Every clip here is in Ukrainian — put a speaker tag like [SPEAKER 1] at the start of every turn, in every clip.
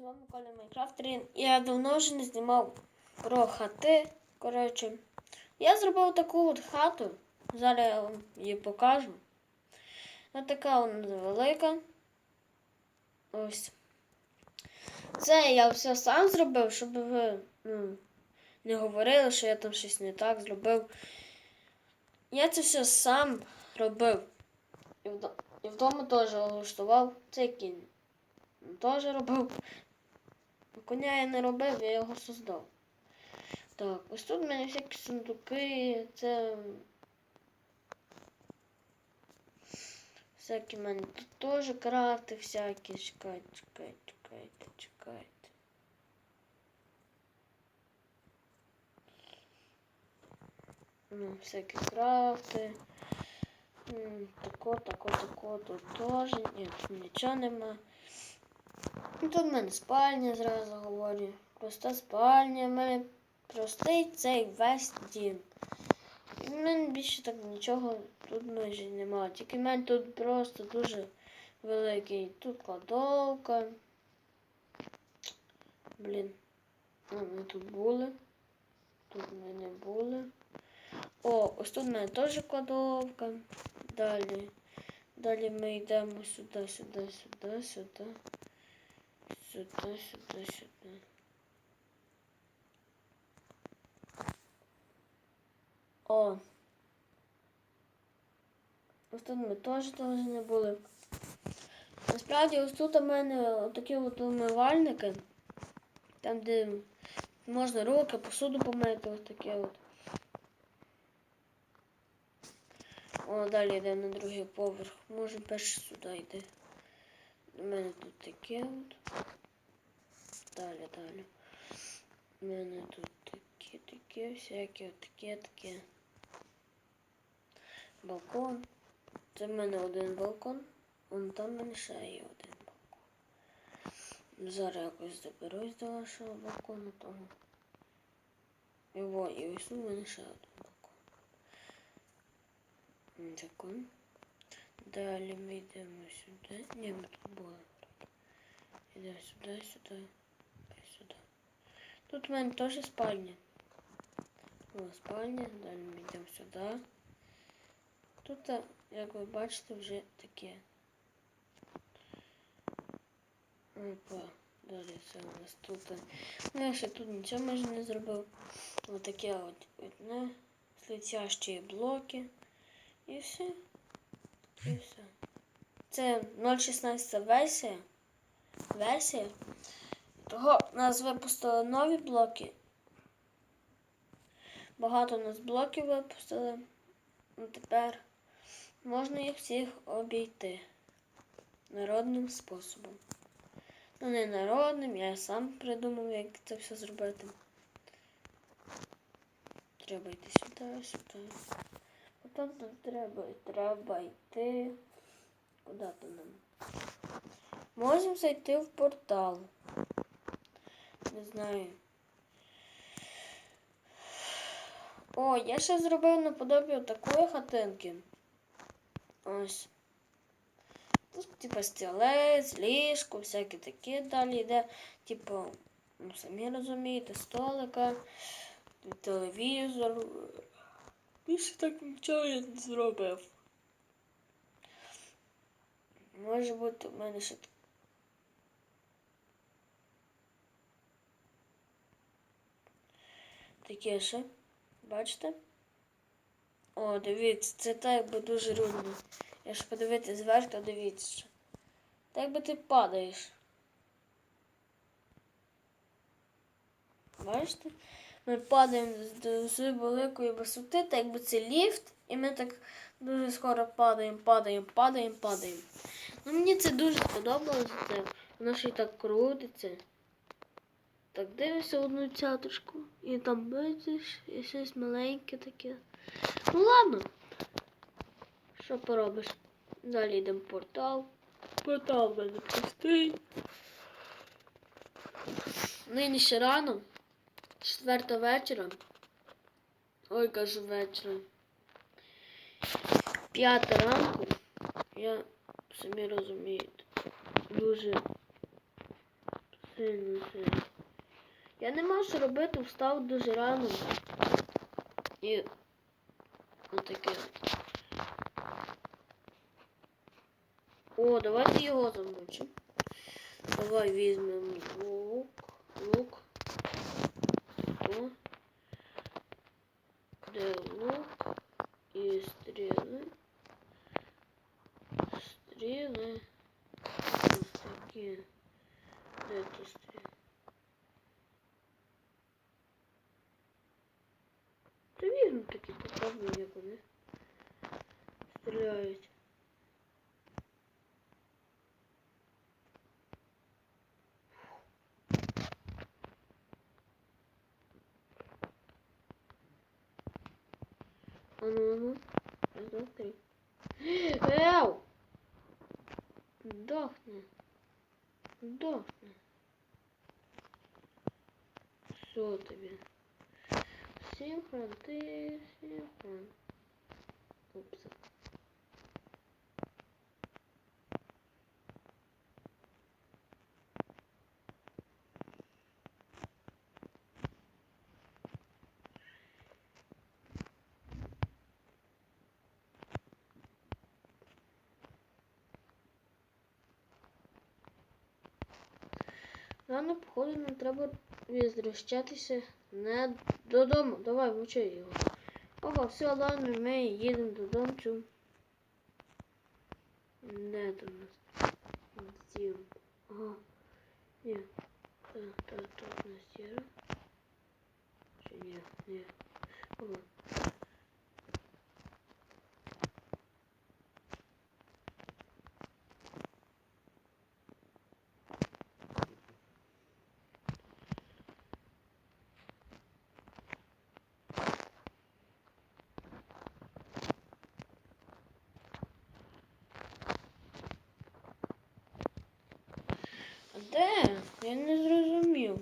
[SPEAKER 1] з вами Коля Майнкрафтер. Я давно вже не знімав про хати. Коротше, я зробив таку от хату. Зараз я вам її покажу. Ось така вона велика. Ось. Це я все сам зробив, щоб ви ну, не говорили, що я там щось не так зробив. Я це все сам робив. І вдома теж влаштував цей кінь. Теж робив. Коня я не робив, я його создав. Так, ось тут в мене всякі сундуки, це. Всякі в мене тут теж крафти всякі. Чекайте, чекайте, чекайте, чекайте. Ну, всякі крафти. Тако, тако, тако, тут теж. Ні, тут нічого нема. Ну, Тут в мене спальня, зразу говорю. Проста спальня, в мене простий цей весь дім. І в мене більше так нічого тут майже немає. Тільки в мене тут просто дуже великий. Тут кладовка. Блін. Ми тут були. Тут ми не були. О, ось тут в мене теж кладовка. Далі. Далі ми йдемо сюди, сюди, сюди, сюди. Сюди, сюди, сюди. О. Ось тут ми теж не були. Насправді ось тут у мене такі от умивальники. Там, де можна руки, посуду помити, ось таке от. О, далі йде на другий поверх. Може перше сюди йде. У мене тут таке от. Далі, далі. У мене тут таке, таке, всяке, от таке, таке. Балкон. Це в мене один балкон. Вон там в мене ще є один балкон. Зараз якось доберусь до вашого балкону того. І во, і ось у мене ще один балкон. М, Балкон. Далі ми йдемо сюди. Ні, ми тут були. Йдемо сюди, сюди і сюди. Тут в мене теж спальня. О, спальня, далі ми йдемо сюди. Тут, а, як ви бачите, вже таке. Опа, далі це у нас тут. Ну, я ще тут нічого майже не зробив. Отаке от одне, слетящі блоки. І все. І все. Це 0.16 версія. Версія. Того нас випустили нові блоки. Багато у нас блоків випустили. Ну, тепер можна їх всіх обійти народним способом. Ну, не народним, я сам придумав, як це все зробити. Треба йти сюди, сюди. Потім нам треба, треба йти. Куди то нам? Можемо зайти в портал. Не знаю. О, я ще зробив наподобі такої хатинки. Ось. Тут, типа, стілець, ліжко, всяке таке далі йде. Типу, ну самі розумієте, столика, телевізор. Більше так нічого я не зробив. Може бути в мене ще так. Таке ще. Бачите? О, дивіться, це так якби дуже рудно. Якщо подивитися зверху, дивіться. Так якби ти падаєш. Бачите? Ми падаємо з дуже великої висоти, так якби це ліфт, і ми так дуже скоро падаємо, падаємо, падаємо, падаємо. Ну мені це дуже сподобалося. Воно ще й так крутиться. Так дивишся одну цяточку і там бачиш, і щось маленьке таке. Ну ладно. Що поробиш? Далі йдемо в портал. Портал в мене пустий. Нині ще рано. Четверта вечора. Ой, кажу вечора. П'ята ранку. Я самі розумієте. Дуже сильно сильно. Я не можу робити, встав дуже рано. І отаке. О, давайте його замочимо. Давай візьмемо такі, попробуємо, як вони стріляють. А ну, а ну. Раз, два, три. Эу! Сдохни. Сдохни. Все тебе. Синхрон, ты синхрон. Упс. Рано, походу, нам треба возвращатися не додому. Давай, мучай його. Ого, все, ладно, ми їдемо додому. Чу. Не до нас? Дім. Ага. Ні. Та, та, тут у нас сіра. Чи ні? Ні. Ага. А де? Я не зрозумів.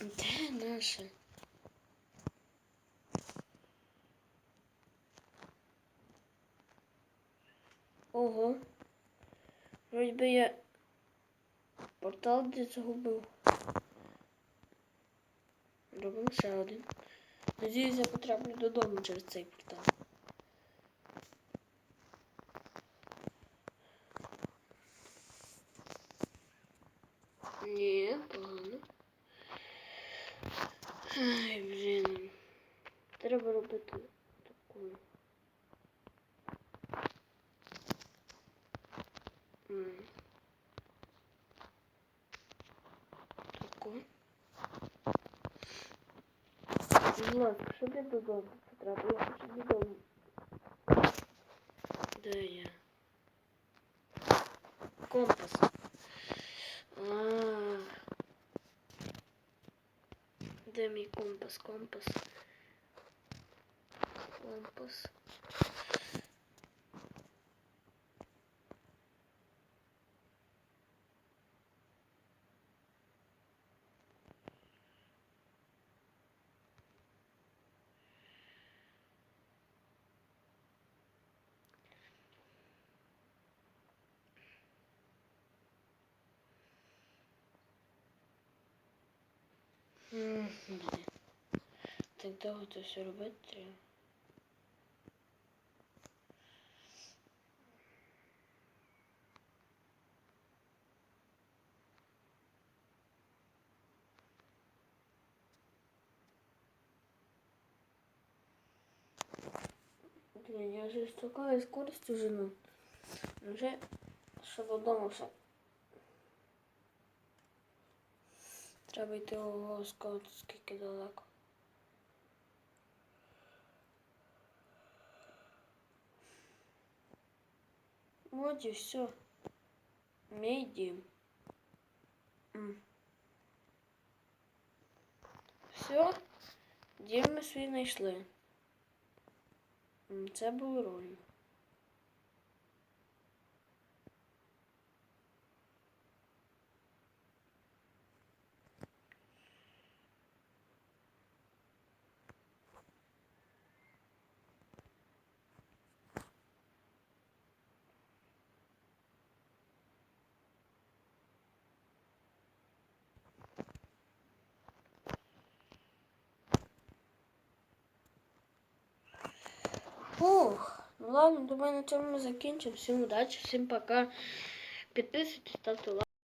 [SPEAKER 1] Де наша? Ого. Вроді би я портал десь загубив. Робимо ще один. Надіюсь, я потраплю додому через цей портал. Ні, погано. Ай, блін. Треба робити таку. Таку. Будь ласка, щоб я додому потрапив, я хочу додому. Де я? Де мій компас? Компас. Компас. Так довго це все робити. Блін, я вже з такою скоростю жену. Вже ще додому все. Треба йти ого, скот, скільки далеко. От і все. Мій дім. Все, дім ми свій знайшли. Це було рольно. Фух. Ну ладно, думаю, на цьому ми закінчимо. Всім удачі, всім пока. Підписуйтесь, ставте лайк.